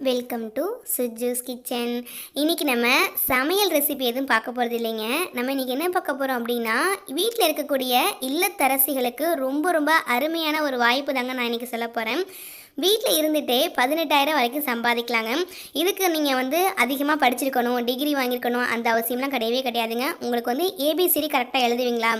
Welcome to சுஜூஸ் kitchen இன்றைக்கி நம்ம சமையல் ரெசிபி எதுவும் பார்க்க போகிறது இல்லைங்க. நம்ம இன்றைக்கி என்ன பார்க்க போகிறோம் அப்படின்னா வீட்டில் இருக்கக்கூடிய இல்லத்தரசிகளுக்கு ரொம்ப ரொம்ப அருமையான ஒரு வாய்ப்பு தாங்க நான் இன்றைக்கி சொல்ல போகிறேன் வீட்டில் இருந்துகிட்டே பதினெட்டாயிரம் வரைக்கும் சம்பாதிக்கலாங்க. இதுக்கு நீங்கள் வந்து அதிகமாக படிச்சிருக்கணும் டிகிரி வாங்கியிருக்கணும் அந்த அவசியம்லாம் கிடையவே கிடையாதுங்க. உங்களுக்கு வந்து ஏபிசிடி கரெக்டாக எழுதுவீங்களா?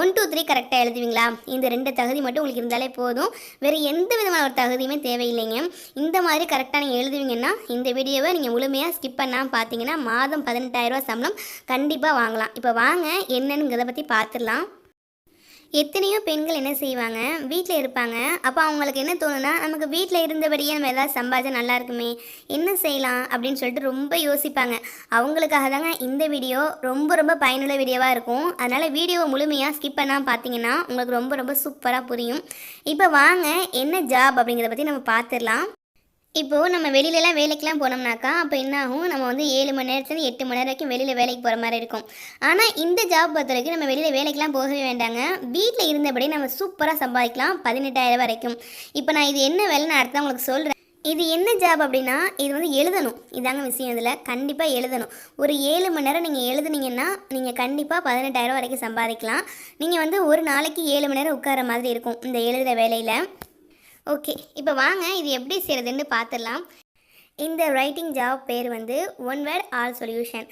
ஒன் டூ த்ரீ கரெக்டாக எழுதுவீங்களா? இந்த ரெண்டு தகுதி மட்டும் உங்களுக்கு இருந்தாலே போதும். வேறு எந்த விதமான ஒரு தகுதியுமே தேவையில்லைங்க. இந்த மாதிரி கரெக்டாக நீங்கள் எழுதுவீங்கன்னா இந்த வீடியோவை நீங்கள் முழுமையாக ஸ்கிப் பண்ணாமல் பார்த்தீங்கன்னா மாதம் பதினெட்டாயிரரூவா சம்பளம் கண்டிப்பாக வாங்கலாம். இப்போ வாங்க என்னங்கிறத பற்றி பார்த்துடலாம் எத்தனையோ பெண்கள் என்ன செய்வாங்க? வீட்டில் இருப்பாங்க. அப்போ அவங்களுக்கு என்ன தோணுன்னா நமக்கு வீட்டில் இருந்தபடியே நம்ம எதாவது சம்பாதிச்சா நல்லா இருக்குமே என்ன செய்யலாம் அப்படின்னு சொல்லிட்டு ரொம்ப யோசிப்பாங்க. அவங்களுக்காக தாங்க இந்த வீடியோ ரொம்ப ரொம்ப பயனுள்ள வீடியோவாக இருக்கும். அதனால் வீடியோவை முழுமையாக ஸ்கிப் பண்ணால் பார்த்தீங்கன்னா உங்களுக்கு ரொம்ப ரொம்ப சூப்பராக புரியும். இப்போ வாங்க என்ன ஜாப் அப்படிங்கிறத பற்றி நம்ம பார்த்துடலாம் இப்போது நம்ம வெளியிலலாம் வேலைக்கெலாம் போனோம்னாக்கா அப்போ என்ன ஆகும் நம்ம வந்து ஏழு மணி நேரத்துலேருந்து எட்டு மணி நேரம் வரைக்கும் வெளியில் வேலைக்கு போகிற மாதிரி இருக்கும். ஆனால் இந்த ஜாப் பொறுத்த வரைக்கும் நம்ம வெளியில் வேலைக்கெலாம் போகவே வேண்டாங்க. வீட்டில் இருந்தபடி நம்ம சூப்பராக சம்பாதிக்கலாம் பதினெட்டாயிரம் வரைக்கும். இப்போ நான் இது என்ன வேலைன்னு அடுத்து உங்களுக்கு சொல்கிறேன் இது என்ன ஜாப் அப்படின்னா இது வந்து எழுதணும். இதாங்க விஷயம் இதில். கண்டிப்பாக எழுதணும். ஒரு ஏழு மணி நேரம் நீங்கள் எழுதுனீங்கன்னா நீங்கள் கண்டிப்பாக பதினெட்டாயிரம் வரைக்கும் சம்பாதிக்கலாம். நீங்கள் வந்து ஒரு நாளைக்கு ஏழு மணி நேரம் உட்கார மாதிரி இருக்கும் இந்த எழுதுகிற வேலையில். ஓகே இப்போ வாங்க இது எப்படி செய்கிறதுன்னு பார்த்துடலாம் இந்த ரைட்டிங் ஜாப் பேர் வந்து ஒன் வேர்ட் ஆல் சொல்யூஷன்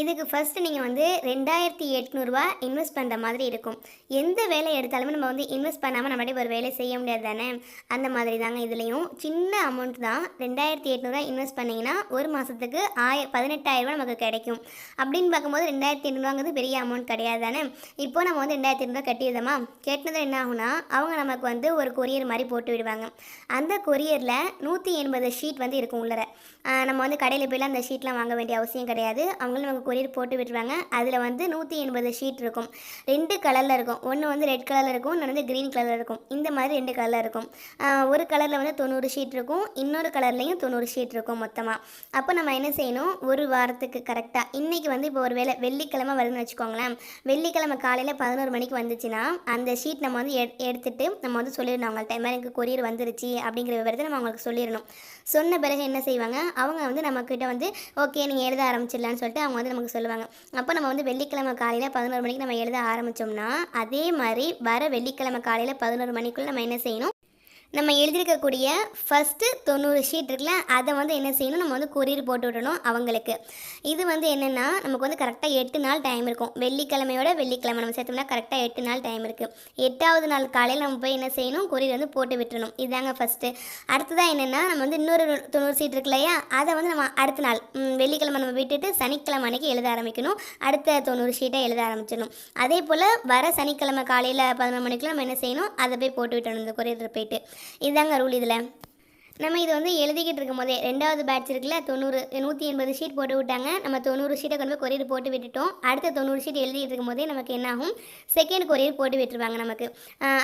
இதுக்கு ஃபஸ்ட்டு நீங்கள் வந்து ரெண்டாயிரத்தி எட்நூறுரூவா இன்வெஸ்ட் பண்ணுற மாதிரி இருக்கும். எந்த வேலை எடுத்தாலுமே நம்ம வந்து இன்வெஸ்ட் பண்ணாமல் நம்மளே ஒரு வேலை செய்ய முடியாது தானே? அந்த மாதிரி தாங்க இதுலேயும். சின்ன அமௌண்ட் தான். ரெண்டாயிரத்தி எட்நூறுவா இன்வெஸ்ட் பண்ணிங்கன்னா ஒரு மாதத்துக்கு ஆய பதினெட்டாயிரரூவா நமக்கு கிடைக்கும். அப்படின்னு பார்க்கும்போது ரெண்டாயிரத்தி எண்ணூறுவாங்கிறது பெரிய அமௌண்ட் கிடையாது தானே? இப்போ நம்ம வந்து ரெண்டாயிரத்தி எட்நூறுவா கட்டிடுதோமா கட்டினது என்ன ஆகும்னா அவங்க நமக்கு வந்து ஒரு கொரியர் மாதிரி போட்டு விடுவாங்க. அந்த கொரியரில் நூற்றி எண்பது ஷீட் வந்து இருக்கும் உள்ளர. நம்ம வந்து கடையில் போய்லாம் அந்த ஷீட்லாம் வாங்க வேண்டிய அவசியம் கிடையாது. அவங்களும் நமக்கு கொரியர் போட்டு விட்டுருவாங்க. அதில் வந்து நூற்றி எண்பது ஷீட் இருக்கும். ரெண்டு கலரில் இருக்கும். ஒன்று வந்து ரெட் கலரில் இருக்கும். இன்னொன்று வந்து க்ரீன் கலரில் இருக்கும். இந்த மாதிரி ரெண்டு கலரில் இருக்கும். ஒரு கலரில் வந்து தொண்ணூறு ஷீட் இருக்கும். இன்னொரு கலர்லேயும் தொண்ணூறு ஷீட் இருக்கும் மொத்தமாக அப்போ நம்ம என்ன செய்யணும்? ஒரு வாரத்துக்கு கரெக்டாக இன்றைக்கி வந்து இப்போ ஒரு வேளை வெள்ளிக்கிழமை வருதுன்னு வச்சுக்கோங்களேன். வெள்ளிக்கிழமை காலையில் பதினோரு மணிக்கு வந்துச்சுன்னா அந்த ஷீட் நம்ம வந்து எடு எடுத்துட்டு நம்ம வந்து சொல்லிடணும். அவங்கள்ட்ட மாதிரி எனக்கு கொரியர் வந்துருச்சு அப்படிங்கிற விவரத்தை நம்ம அவங்களுக்கு சொல்லிடணும். சொன்ன பிறகு என்ன செய்வாங்க? அவங்க வந்து நம்மக்கிட்ட வந்து ஓகே நீங்கள் எழுத ஆரம்பிச்சிடலான்னு சொல்லிட்டு அவங்க வந்து நமக்கு சொல்லுவாங்க. அப்போ நம்ம வந்து வெள்ளிக்கிழமை காலையில் பதினோரு மணிக்கு நம்ம எழுத ஆரம்பித்தோம்னா அதே மாதிரி வர வெள்ளிக்கிழமை காலையில் பதினோரு மணிக்குள்ளே நம்ம என்ன செய்யணும்? நம்ம எழுதியிருக்கக்கூடிய ஃபஸ்ட்டு தொண்ணூறு ஷீட் இருக்குல்ல அதை வந்து என்ன செய்யணும்? நம்ம வந்து கொரியர் போட்டு விடணும் அவங்களுக்கு. இது வந்து என்னென்னா நமக்கு வந்து கரெக்டாக எட்டு நாள் டைம் இருக்கும். வெள்ளிக்கிழமையோட வெள்ளிக்கிழமை நம்ம சேர்த்தோம்னா கரெக்டாக எட்டு நாள் டைம் இருக்குது எட்டாவது நாள் காலையில் நம்ம போய் என்ன செய்யணும்? கொரியர் வந்து போட்டு விட்டுறணும். இதுதாங்க ஃபஸ்ட்டு அடுத்ததாக என்னென்னா நம்ம வந்து இன்னொரு தொண்ணூறு சீட் இருக்கு இல்லையா? அதை வந்து நம்ம அடுத்த நாள் வெள்ளிக்கிழமை நம்ம விட்டுட்டு சனிக்கிழமை அன்னைக்கு எழுத ஆரம்பிக்கணும். அடுத்த தொண்ணூறு ஷீட்டை எழுத ஆரம்பிச்சிடணும். அதே போல் வர சனிக்கிழமை காலையில் பதினொரு மணிக்கெலாம் நம்ம என்ன செய்யணும்? அதை போய் போட்டு விட்டணும் இந்த கொரியர் போயிட்டு. இதுதாங்க ரூல் இதில். நம்ம இது வந்து எழுதிக்கிட்டு இருக்கும் போதே ரெண்டாவது பேட்ச் இருக்குல்ல தொண்ணூறு நூற்றி எண்பது ஷீட் போட்டு விட்டாங்க. நம்ம தொண்ணூறு ஷீட்டை கொண்டு போய் கொரியர் போட்டு விட்டுட்டோம். அடுத்த தொண்ணூறு ஷீட் எழுதிட்டு இருக்கும் போதே நமக்கு என்னாகும் செகண்ட் கொரியர் போட்டு விட்டுருவாங்க நமக்கு.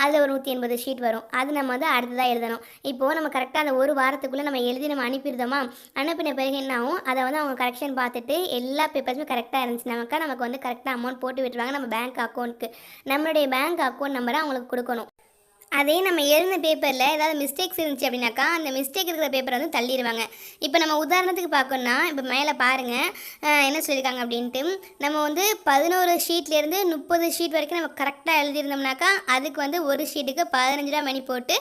அதில் ஒரு நூற்றி எண்பது ஷீட் வரும். அது நம்ம வந்து அடுத்ததாக எழுதணும். இப்போது நம்ம கரெக்டாக அந்த ஒரு வாரத்துக்குள்ளே நம்ம எழுதி நம்ம அனுப்பிடுதோமா? அனுப்பின பிறகு என்னாகும் அதை வந்து அவங்க கரெக்ஷன் பார்த்துட்டு எல்லா பேப்பர்ஸுமே கரெக்டாக இருந்துச்சுனாக்கா நமக்கு வந்து கரெக்டாக அமௌண்ட் போட்டு விட்டுருவாங்க. நம்ம பேங்க் அக்கௌண்ட்டுக்கு நம்மளுடைய பேங்க் அக்கௌண்ட் நம்பரை அவங்களுக்கு கொடுக்கணும். அதே நம்ம எழுதின பேப்பரில் ஏதாவது மிஸ்டேக்ஸ் இருந்துச்சு அப்படின்னாக்கா அந்த மிஸ்டேக் இருக்கிற பேப்பரை வந்து தள்ளிடுவாங்க இப்போ நம்ம உதாரணத்துக்கு பார்க்கணும்னா இப்போ மேலே பாருங்கள் என்ன சொல்லியிருக்காங்க அப்படின்ட்டு. நம்ம வந்து பதினோரு ஷீட்லேருந்து முப்பது ஷீட் வரைக்கும் நம்ம கரெக்டாக எழுதியிருந்தோம்னாக்கா அதுக்கு வந்து ஒரு ஷீட்டுக்கு பதினஞ்சு ரூபா மணி போட்டு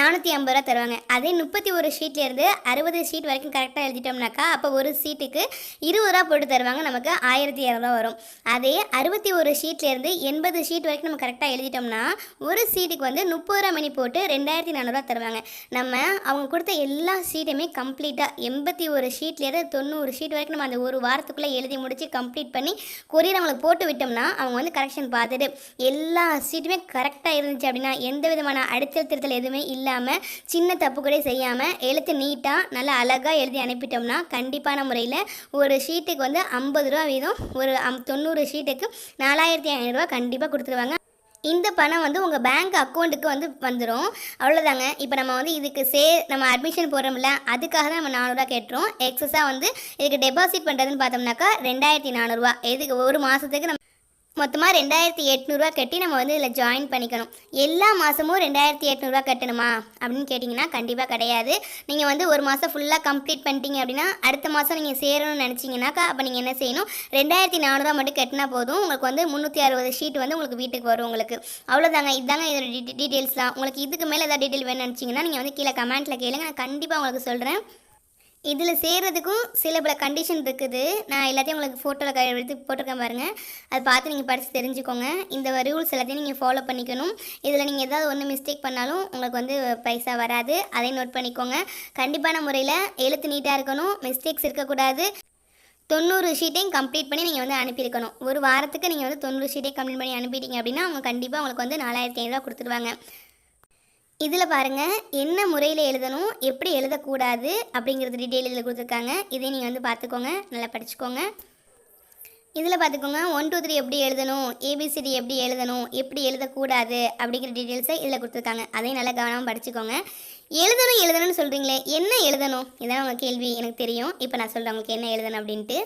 நானூற்றி ஐம்பது ரூபா தருவாங்க. அதே முப்பத்தி ஒரு ஷீட்லேருந்து அறுபது ஷீட் வரைக்கும் கரெக்டாக எழுதிட்டோம்னாக்கா அப்போ ஒரு ஷீட்டுக்கு இருபது ரூபா போட்டு தருவாங்க. நமக்கு ஆயிரத்தி இரநூறுவா வரும். அதே அறுபத்தி ஒரு ஷீட்லேருந்து எண்பது ஷீட் வரைக்கும் நம்ம கரெக்டாக எழுதிட்டோம்னா ஒரு சீட்டுக்கு வந்து முப்பது ரூபா மணி போட்டு ரெண்டாயிரத்தி நானூறுரூவா தருவாங்க. நம்ம அவங்க கொடுத்த எல்லா சீட்டுமே கம்ப்ளீட்டாக எண்பத்தி ஒரு ஷீட்லேருந்து தொண்ணூறு ஷீட் வரைக்கும் நம்ம அந்த ஒரு வாரத்துக்குள்ளே எழுதி முடித்து கம்ப்ளீட் பண்ணி கொரியர் அவங்களுக்கு போட்டு விட்டோம்னா அவங்க வந்து கரெக்ஷன் பார்த்துட்டு எல்லா சீட்டுமே கரெக்டாக இருந்துச்சு அப்படின்னா எந்த விதமான அடித்தல் திருத்தல் எதுவுமே இல்லாமல் சின்ன தப்பு கூட செய்யாமல் எழுத்து நீட்டாக நல்லா அழகாக எழுதி அனுப்பிட்டோம்னா கண்டிப்பான முறையில் ஒரு ஷீட்டுக்கு வந்து ஐம்பது ரூபா வீதம் ஒரு அம் தொண்ணூறு ஷீட்டுக்கு நாலாயிரத்தி ஐநூறுரூவா கண்டிப்பாக கொடுத்துருவாங்க. இந்த பணம் வந்து உங்கள் பேங்க் அக்கௌண்ட்டுக்கு வந்து வந்துடும் அவ்வளோதாங்க இப்போ நம்ம வந்து இதுக்கு சே நம்ம அட்மிஷன் போடுறோம்ல அதுக்காக தான் நம்ம நானூறுரூவா கேட்டுரும் எக்ஸஸாக வந்து இதுக்கு டெபாசிட் பண்ணுறதுன்னு பார்த்தோம்னாக்கா ரெண்டாயிரத்தி நானூறுரூவா. இதுக்கு ஒரு மாதத்துக்கு நம்ம மொத்தமாக ரெண்டாயிரத்தி எட்நூறுரூவா கட்டி நம்ம வந்து இதில் ஜாயின் பண்ணிக்கணும். எல்லா மாதமும் ரெண்டாயிரத்தி எட்நூறுரூவா கட்டணுமா? அப்படின்னு கேட்டிங்கன்னா கண்டிப்பாக கிடையாது. நீங்கள் வந்து ஒரு மாதம் ஃபுல்லாக கம்ப்ளீட் பண்ணிட்டீங்க அப்படின்னா அடுத்த மாதம் நீங்கள் சேரணும்னு நினச்சிங்கனாக்கா அப்போ நீங்கள் என்ன செய்யணும்? ரெண்டாயிரத்தி நானூறுரூவா மட்டும் கட்டினா போதும். உங்களுக்கு வந்து முந்நூற்றி அறுபது ஷீட் வந்து உங்களுக்கு வீட்டுக்கு வரும் உங்களுக்கு. அவ்வளோதாங்க இதுதாங்க இதோட டீ டீட்டெயில்ஸ் தான். உங்களுக்கு இதுக்கு மேலே ஏதாவது டீட்டெயில் வேணும்னு நினச்சிங்கன்னா நீங்கள் வந்து கீழே கமெண்ட்டில் கேளுங்க. நான் கண்டிப்பாக உங்களுக்கு சொல்கிறேன் இதில் சேர்கிறதுக்கும் சில பல கண்டிஷன் இருக்குது. நான் எல்லாத்தையும் உங்களுக்கு ஃபோட்டோவில் க எடுத்து போட்டிருக்கேன் பாருங்கள் அதை பார்த்து நீங்கள் படித்து தெரிஞ்சுக்கோங்க. இந்த ரூல்ஸ் எல்லாத்தையும் நீங்கள் ஃபாலோ பண்ணிக்கணும். இதில் நீங்கள் ஏதாவது ஒன்று மிஸ்டேக் பண்ணாலும் உங்களுக்கு வந்து பைசா வராது. அதையும் நோட் பண்ணிக்கோங்க. கண்டிப்பான முறையில் எழுத்து நீட்டாக இருக்கணும். மிஸ்டேக்ஸ் இருக்கக்கூடாது. தொண்ணூறு ஷீட்டையும் கம்ப்ளீட் பண்ணி நீங்கள் வந்து அனுப்பியிருக்கணும். ஒரு வாரத்துக்கு நீங்கள் வந்து தொண்ணூறு ஷீட்டையும் கம்ப்ளீட் பண்ணி அனுப்பிட்டீங்க அப்படின்னா அவங்க கண்டிப்பாக உங்களுக்கு வந்து நாலாயிரத்தி ஐநூறுரூவா கொடுத்துருவாங்க. இதில் பாருங்கள் என்ன முறையில் எழுதணும் எப்படி எழுதக்கூடாது அப்படிங்கிறது டீட்டெயில் இதில் கொடுத்துருக்காங்க. இதை நீங்கள் வந்து பார்த்துக்கோங்க நல்லா படிச்சுக்கோங்க. இதில் பார்த்துக்கோங்க ஒன் டூ த்ரீ எப்படி எழுதணும் ஏபிசிடி எப்படி எழுதணும் எப்படி எழுதக்கூடாது அப்படிங்கிற டீட்டெயில்ஸை இதில் கொடுத்துருக்காங்க. அதையும் நல்லா கவனமாக படிச்சுக்கோங்க. எழுதணும் எழுதணும்னு சொல்கிறீங்களே என்ன எழுதணும்? இதான் உங்கள் கேள்வி எனக்கு தெரியும். இப்போ நான் சொல்கிறேன் உங்களுக்கு என்ன எழுதணும் அப்படின்ட்டு.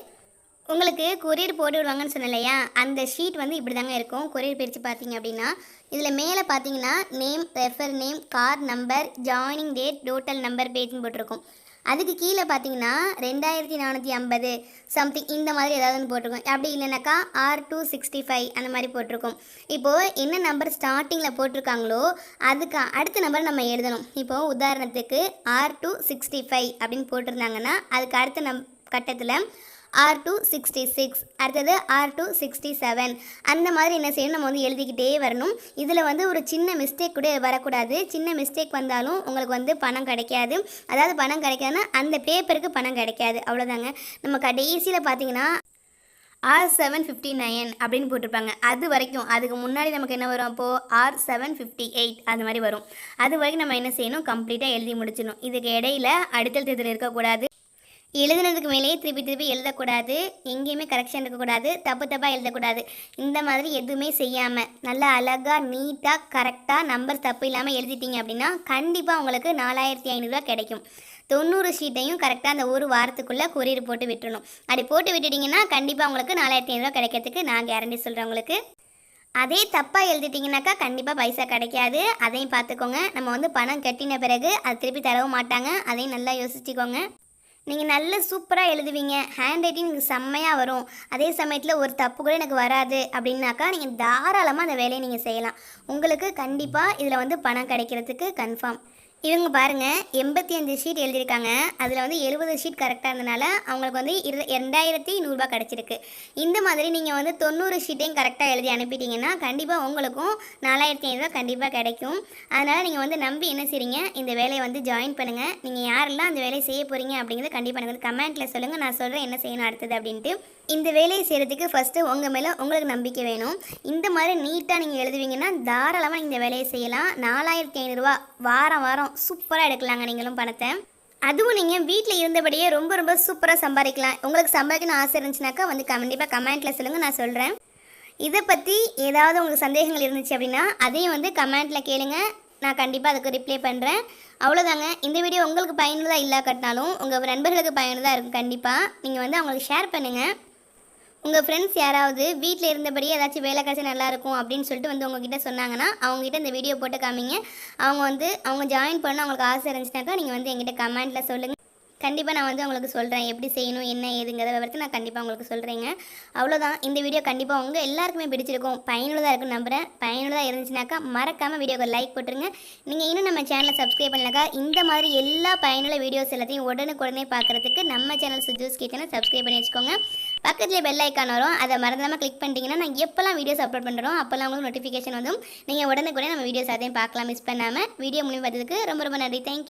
உங்களுக்கு கொரியர் போட்டு விடுவாங்கன்னு சொன்னலையா இல்லையா அந்த ஷீட் வந்து இப்படி தாங்க இருக்கும். கொரியர் பிரித்து பார்த்தீங்க அப்படின்னா இதில் மேலே பார்த்தீங்கன்னா name refer name car number joining date total number பேஜ்னு போட்டிருக்கும். அதுக்கு கீழே பார்த்தீங்கன்னா ரெண்டாயிரத்தி நானூற்றி ஐம்பது சம்திங் இந்த மாதிரி ஏதாவது ஒன்று போட்டிருக்கும். அப்படி இல்லைனாக்கா ஆர் டூ சிக்ஸ்டி ஃபைவ் அந்த மாதிரி போட்டிருக்கும். இப்போது என்ன நம்பர் ஸ்டார்டிங்கில் போட்டிருக்காங்களோ அதுக்கு அடுத்த நம்பர் நம்ம எழுதணும். இப்போது உதாரணத்துக்கு ஆர் டூ சிக்ஸ்டி ஃபைவ் அப்படின்னு போட்டிருந்தாங்கன்னா அதுக்கு அடுத்த நம் கட்டத்தில் ஆர் டூ சிக்ஸ்டி சிக்ஸ் அடுத்தது ஆர் டூ சிக்ஸ்டி செவன் அந்த மாதிரி என்ன செய்யணும்? நம்ம வந்து எழுதிக்கிட்டே வரணும். இதில் வந்து ஒரு சின்ன மிஸ்டேக் கூட வரக்கூடாது. சின்ன மிஸ்டேக் வந்தாலும் உங்களுக்கு வந்து பணம் கிடைக்காது. அதாவது பணம் கிடைக்காதுன்னா அந்த பேப்பருக்கு பணம் கிடைக்காது. அவ்வளோதாங்க நம்ம கடைசியில் பார்த்தீங்கன்னா ஆர் செவன் ஃபிஃப்டி நைன் அப்படின்னு போட்டிருப்பாங்க. அது வரைக்கும் அதுக்கு முன்னாடி நமக்கு என்ன வரும் அப்போது ஆர் செவன் ஃபிஃப்டி எயிட் அந்த மாதிரி வரும். அது வரைக்கும் நம்ம என்ன செய்யணும்? கம்ப்ளீட்டாக எழுதி முடிச்சிடணும். இதுக்கு இடையில அடித்தல் தேர்தல் இருக்கக்கூடாது. எழுதுனதுக்கு மேலேயே திருப்பி திருப்பி எழுதக்கூடாது எங்கேயுமே கரெக்ஷன் இருக்கக்கூடாது தப்பு தப்பாக எழுதக்கூடாது. இந்த மாதிரி எதுவுமே செய்யாமல் நல்லா அழகாக நீட்டாக கரெக்டாக நம்பர் தப்பு இல்லாமல் எழுதிட்டீங்க அப்படின்னா கண்டிப்பாக உங்களுக்கு நாலாயிரத்தி ஐநூறுரூவா கிடைக்கும். தொண்ணூறு ஷீட்டையும் கரெக்டாக அந்த ஒரு வாரத்துக்குள்ளே கொரியர் போட்டு விட்டுறணும். அப்படி போட்டு விட்டுட்டிங்கன்னா கண்டிப்பாக உங்களுக்கு நாலாயிரத்தி ஐநூறுரூவா கிடைக்கிறதுக்கு நான் கேரண்டி சொல்கிறேன் உங்களுக்கு. அதே தப்பாக எழுதிட்டிங்கனாக்கா கண்டிப்பாக பைசா கிடைக்காது. அதையும் பார்த்துக்கோங்க. நம்ம வந்து பணம் கட்டின பிறகு அது திருப்பி தரவும் மாட்டாங்க. அதையும் நல்லா யோசிச்சுக்கோங்க. நீங்கள் நல்ல சூப்பராக எழுதுவீங்க. ஹேண்ட் ரைட்டிங் எனக்கு செம்மையாக வரும். அதே சமயத்தில் ஒரு தப்பு கூட எனக்கு வராது அப்படின்னாக்கா நீங்கள் தாராளமாக அந்த வேலையை நீங்கள் செய்யலாம். உங்களுக்கு கண்டிப்பாக இதில் வந்து பணம் கிடைக்கிறதுக்கு கன்ஃபார்ம் இவங்க பாருங்கள் எண்பத்தி அஞ்சு ஷீட் எழுதியிருக்காங்க. அதில் வந்து எழுபது ஷீட் கரெக்டாக இருந்தனால அவங்களுக்கு வந்து இரு ரெண்டாயிரத்தி நூறுரூபா கிடச்சிருக்கு. இந்த மாதிரி நீங்கள் வந்து தொண்ணூறு ஷீட்டையும் கரெக்டாக எழுதி அனுப்பிட்டீங்கன்னா கண்டிப்பாக உங்களுக்கும் நாலாயிரத்தி ஐநூறுரூவா கண்டிப்பாக கிடைக்கும். அதனால் நீங்கள் வந்து நம்பி என்ன செய்றீங்க? இந்த வேலையை வந்து ஜாயின் பண்ணுங்கள் நீங்கள் யாரெல்லாம் அந்த வேலையை செய்ய போகிறீங்க அப்படிங்கிறத கண்டிப்பாக எனக்கு கமெண்ட்டில் சொல்லுங்கள் நான் சொல்கிறேன் என்ன செய்யணும் அடுத்தது அப்படின்ட்டு. இந்த வேலையை செய்கிறதுக்கு ஃபஸ்ட்டு உங்கள் மேலே உங்களுக்கு நம்பிக்கை வேணும். இந்த மாதிரி நீட்டாக நீங்கள் எழுதுவீங்கன்னா தாராளமாக இந்த வேலையை செய்யலாம். நாலாயிரத்தி ஐநூறுரூவா வாரம் வாரம் சூப்பராக எடுக்கலாங்க நீங்களும் பணத்தை. அதுவும் நீங்கள் வீட்டில் இருந்தபடியே ரொம்ப ரொம்ப சூப்பராக சம்பாதிக்கலாம். உங்களுக்கு சம்பாதிக்கணும் ஆசை இருந்துச்சுனாக்கா வந்து கண்டிப்பாக கமெண்ட்டில் சொல்லுங்கள் நான் சொல்கிறேன் இதை பற்றி ஏதாவது உங்களுக்கு சந்தேகங்கள் இருந்துச்சு அப்படின்னா அதையும் வந்து கமெண்ட்டில் கேளுங்க. நான் கண்டிப்பாக அதுக்கு ரிப்ளை பண்ணுறேன் அவ்வளோதாங்க இந்த வீடியோ உங்களுக்கு பயனுள்ளதாக இல்லாக்கட்டினாலும் உங்கள் நண்பர்களுக்கு பயனுள்ளதாக இருக்கும் கண்டிப்பாக நீங்கள் வந்து அவங்களுக்கு ஷேர் பண்ணுங்கள் உங்கள் ஃப்ரெண்ட்ஸ் யாராவது வீட்டில் இருந்தபடியே ஏதாச்சும் வேலை கிடைச்சா நல்லாயிருக்கும் அப்படின்னு சொல்லிட்டு வந்து உங்ககிட்ட சொன்னாங்கன்னா அவங்ககிட்ட இந்த வீடியோ போட்டு காமிங்க. அவங்க வந்து அவங்க ஜாயின் பண்ண அவங்களுக்கு ஆசை இருந்துச்சுனாக்கா நீங்கள் வந்து எங்கிட்ட கமெண்ட்டில் சொல்லுங்கள் கண்டிப்பாக நான் வந்து உங்களுக்கு சொல்கிறேன் எப்படி செய்யணும் என்ன ஏதுங்கிறத விவரத்தை நான் கண்டிப்பாக உங்களுக்கு சொல்கிறேங்க அவ்வளோதான் இந்த வீடியோ கண்டிப்பாக உங்கள் எல்லாருக்குமே பிடிச்சிருக்கும். பயனுள்ளதாக இருக்குன்னு நம்புகிறேன் பயனுள்ளதாக இருந்துச்சுனாக்கா மறக்காமல் வீடியோக்கு லைக் போட்டுருங்க. நீங்கள் இன்னும் நம்ம சேனலை சப்ஸ்கிரைப் பண்ணலக்கா இந்த மாதிரி எல்லா பயனுள்ள வீடியோஸ் எல்லாத்தையும் உடனுக்குடனே பார்க்குறதுக்கு நம்ம சேனல் சுஜூஸ் கிச்சனை சப்ஸ்கிரைப் பண்ணி வச்சுக்கோங்க. பக்கத்தில் பெல் ஐக்கான் வரும். அதை மறந்தாமல் கிளிக் பண்ணிட்டீங்கன்னா நான் எப்போல்லாம் வீடியோஸ் அப்லோட் பண்ணுறோம் அப்போல்லாம் உங்களுக்கு நோட்டிஃபிகேஷன் வந்தும் நீங்கள் உடனுக்குடனே நம்ம வீடியோஸ் அதையும் பார்க்கலாம் மிஸ் பண்ணாமல் வீடியோ முடிவு பார்த்ததுக்கு ரொம்ப ரொம்ப நன்றி. தேங்க்யூ